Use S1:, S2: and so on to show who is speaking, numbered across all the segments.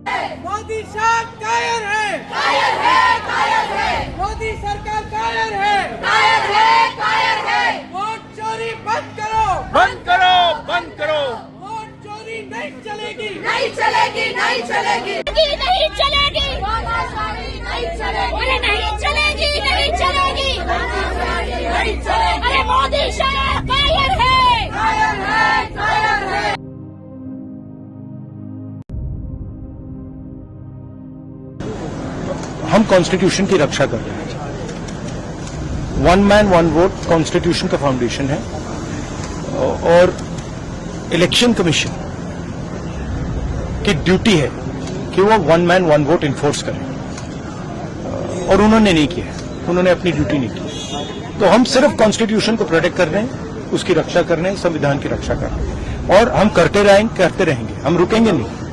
S1: मोदी साहब कायर है।
S2: कायर है कायर है।
S1: मोदी सरकार कायर है।
S2: कायर है कायर है।
S1: वोट चोरी बंद करो।
S3: बंद करो बंद करो।
S1: वोट चोरी नहीं चलेगी।
S2: नहीं चलेगी नहीं चलेगी। नहीं चलेगी।
S4: हम कॉन्स्टिट्यूशन की रक्षा कर रहे हैं। One man one vote constitution का फाउंडेशन है। और इलेक्शन कमीशन की ड्यूटी है कि वो one man one vote enforce करें। और उन्होंने नहीं किया उन्होंने अपनी ड्यूटी नहीं की। तो हम सिर्फ़ कॉन्स्टिट्यूशन को प्रोटेक्ट कर रहे हैं, उसकी रक्षा कर रहे हैं, संविधान की रक्षा कर रहे हैं। और हम करते रहेंगे करते रहेंगे। हम रुकेंगे नहीं।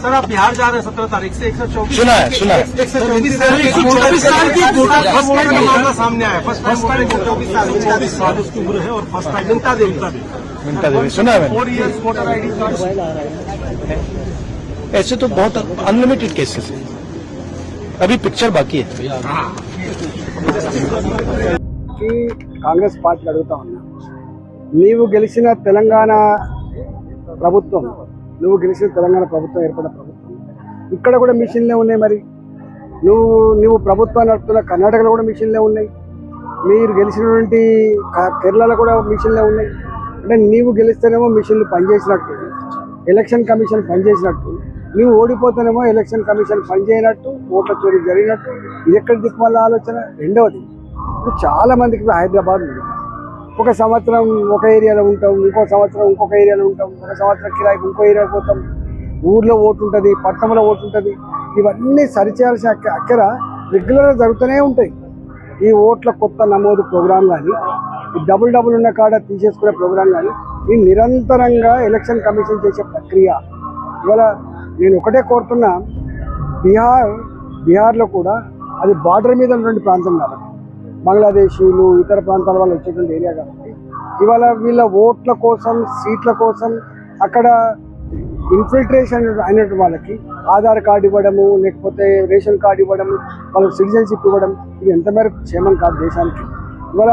S5: सर आप बिहार जा रहे हैं सत्रह तारीख से एक सौ चौबीस
S4: सुना है सुना है
S5: एक सौ चौबीस चौबीस साल की फर्स्ट टाइम का मामला सामने आया फर्स्ट टाइम चौबीस साल चौबीस साल उसकी उम्र है और फर्स्ट टाइम जनता देवी
S4: मिनटा देवी सुना है मैंने
S5: four years voter I D
S4: ऐसे तो बहुत अनलिमिटेड केसेस हैं अभी पिक्चर बाकी है
S6: కి కాంగ్రెస్ పార్టీ అడుగుతా ఉన్నా నీవు గెలిచిన తెలంగాణ ప్రభుత్వం నువ్వు గెలిచిన తెలంగాణ ప్రభుత్వం ఏర్పడిన ప్రభుత్వం. ఇక్కడ కూడా మిషన్లే ఉన్నాయి మరి. నువ్వు నువ్వు ప్రభుత్వం నడుపుతున్న కర్ణాటకలో కూడా మిషన్లే ఉన్నాయి. మీరు గెలిచినటువంటి కేరళలో కూడా మిషన్లే ఉన్నాయి. అంటే నీవు గెలిస్తేనేమో మిషన్లు పనిచేసినట్టు. Election commission పనిచేసినట్టు. నువ్వు ఓడిపోతేనేమో ఎలక్షన్ కమిషన్ పనిచేయనట్టు ఓట్ల చోరీ జరిగినట్టు. ఇది ఎక్కడ దిక్కుమల్ల ఆలోచన? రెండవది. ఇప్పుడు చాలా మందికి హైదరాబాద్ ఉంది. ఒక సంవత్సరం ఒక ఏరియాలో ఉంటాం ఇంకో సంవత్సరం ఇంకొక ఏరియాలో ఉంటాం ఒక సంవత్సరం కిరాయికి ఇంకో ఏరియాకి పోతాం. ఊర్లో ఓటు ఉంటుంది పట్టణంలో ఓటు ఉంటుంది. ఇవన్నీ సరిచేయాల్సిన అక్క- అక్కర రెగ్యులర్గా జరుగుతూనే ఉంటాయి. ఈ ఓట్ల కొత్త నమోదు ప్రోగ్రాం కానీ ఈ డబుల్ డబుల్ ఉన్న కాడ తీసేసుకునే ప్రోగ్రాం కానీ ఈ నిరంతరంగా ఎలక్షన్ కమిషన్ చేసే ప్రక్రియ. ఇవాళ నేను ఒకటే కోరుతున్నా బీహార్ బీహార్లో కూడా అది బార్డర్ మీద ఉన్నటువంటి ప్రాంతం కాబట్టి. బంగ్లాదేశీలు ఇతర ప్రాంతాల వాళ్ళు వచ్చేటువంటి ఏరియా కాబట్టి ఇవాళ వీళ్ళ ఓట్ల కోసం సీట్ల కోసం అక్కడ ఇన్ఫిల్ట్రేషన్ అయినటువంటి వాళ్ళకి ఆధార్ కార్డు ఇవ్వడము లేకపోతే రేషన్ కార్డు ఇవ్వడము వాళ్ళకి సిటిజన్షిప్ ఇవ్వడం ఇది ఎంతమేరకు క్షేమం కాదు దేశానికి. ఇవాళ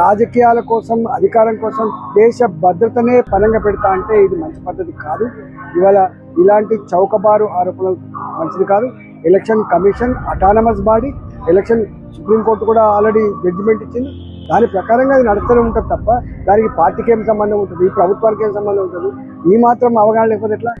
S6: రాజకీయాల కోసం అధికారం కోసం దేశ భద్రతనే పనంగా పెడతా అంటే ఇది మంచి పద్ధతి కాదు. ఇవాళ ఇలాంటి చౌకబారు ఆరోపణలు మంచిది కాదు. Election commission autonomous body election supreme court కూడా ఆల్రెడీ జడ్జిమెంట్ ఇచ్చింది. దాని ప్రకారంగా అది నడుస్తూనే ఉంటుంది తప్ప దానికి పార్టీకి ఏం సంబంధం ఉంటుంది? ఈ ప్రభుత్వానికి ఏం సంబంధం ఉంటుంది? ఈ మాత్రం అవగాహన లేకపోతే ఎట్లా?